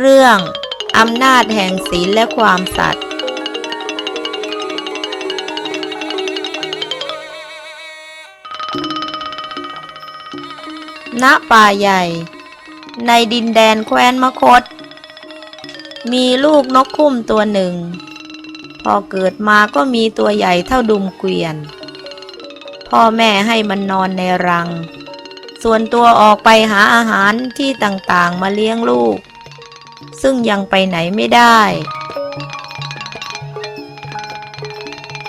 เรื่องอำนาจแห่งศีลและความสัตย์ณป่าใหญ่ ในดินแดนแคว้นมคต มีลูกนกคุ้มตัวหนึ่ง พอเกิดมาก็มีตัวใหญ่เท่าดุมเกวียน พ่อแม่ให้มันนอนในรัง ส่วนตัวออกไปหาอาหารที่ต่างๆมาเลี้ยงลูก ซึ่งยังไปไหนไม่ได้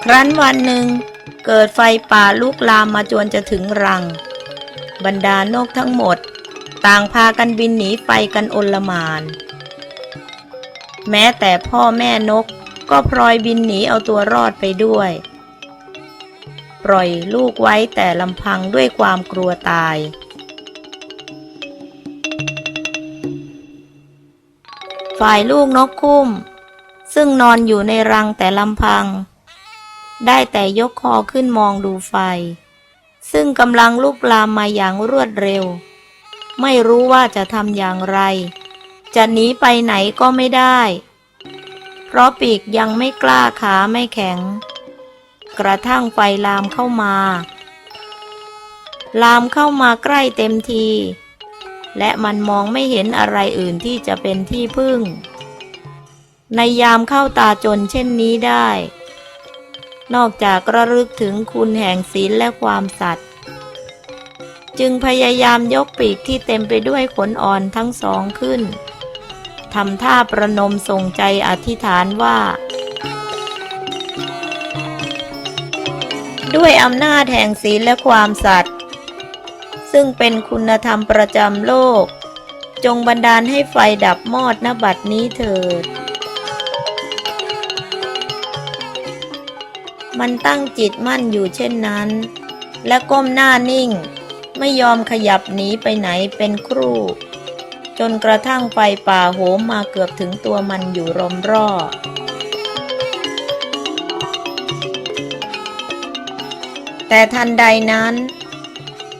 ครั้นวันหนึ่ง เกิดไฟป่าลุกลามมาจวนจะถึงรัง บรรดานกทั้งหมด ต่างพากันบินหนีไปกันโอลมาน แม้แต่พ่อแม่นกก็พลอยบินหนีเอาตัวรอดไปด้วย ปล่อยลูกไว้แต่ลำพังด้วยความกลัวตาย ฝ่ายลูกนกคุ้ม ซึ่งนอนอยู่ในรังแต่ลำพัง ได้แต่ยกคอขึ้นมองดูไฟ ซึ่งกำลังลุกลามมาอย่างรวดเร็ว ไม่รู้ว่าจะทำอย่างไร จะหนีไปไหนก็ไม่ได้ เพราะปีกยังไม่กล้าขาไม่แข็ง กระทั่งไฟลามเข้ามา ลามเข้ามาใกล้เต็มที และมันมองไม่เห็นอะไรอื่นที่จะเป็นที่พึ่ง ในยามเข้าตาจนเช่นนี้ได้ นอกจากระลึกถึงคุณแห่งศีลและความสัตย์จึงพยายามยกปีกที่เต็มไปด้วยขนอ่อนทั้งสองขึ้นทำท่าประนมส่งใจอธิษฐานว่า ด้วยอำนาจแห่งศีลและความสัตย์ ซึ่งเป็นคุณธรรมประจำโลก จงบันดาลให้ไฟดับมอดณบัดนี้เถิด มันตั้งจิตมั่นอยู่เช่นนั้น และก้มหน้านิ่ง ไม่ยอมขยับหนีไปไหนเป็นครู่ จนกระทั่งไฟป่าโหมมาเกือบถึงตัวมันอยู่รมรอแต่ทันใดนั้น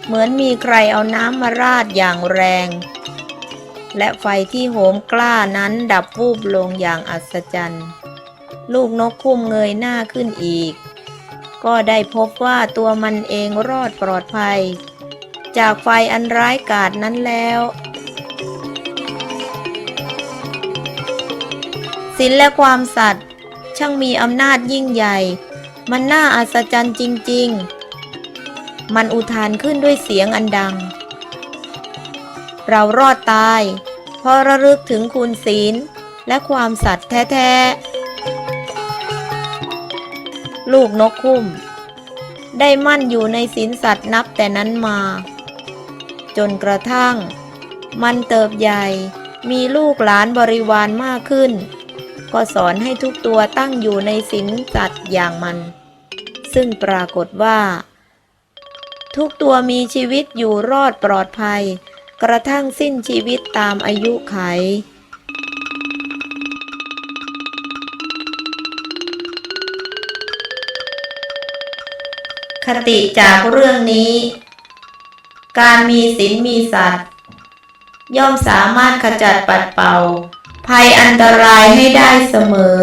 เหมือนมีใครเอาน้ำมาราดอย่างแรง และไฟที่โหมกล้านั้นดับวูบลงอย่างอัศจรรย์ ลูกนกคุ้มเงยหน้าขึ้นอีก ก็ได้พบว่าตัวมันเองรอดปลอดภัย จากไฟอันร้ายกาจนั้นแล้วศีลและความสัตย์ช่างมีอำนาจยิ่งใหญ่ มันน่าอัศจรรย์จริง ๆ มันอุทานขึ้นด้วยเสียงอันดัง เรารอดตาย เพราะระลึกถึงคุณศีล และความสัตย์แท้ๆ ลูกนกคุ้ม ได้มั่นอยู่ในศีลสัตย์นับแต่นั้นมา จนกระทั่ง มันเติบใหญ่มีลูกหลานบริวารมากขึ้น ก็สอนให้ทุกตัวตั้งอยู่ในศีลสัตย์อย่างมัน ซึ่งปรากฏว่า ทุกตัวมีชีวิตอยู่รอดปลอดภัย กระทั่งสิ้นชีวิตตามอายุไข คติจากเรื่องนี้ การมีศีลมีสัตว์ ย่อมสามารถขจัดปัดเป่า ภัยอันตรายให้ได้เสมอ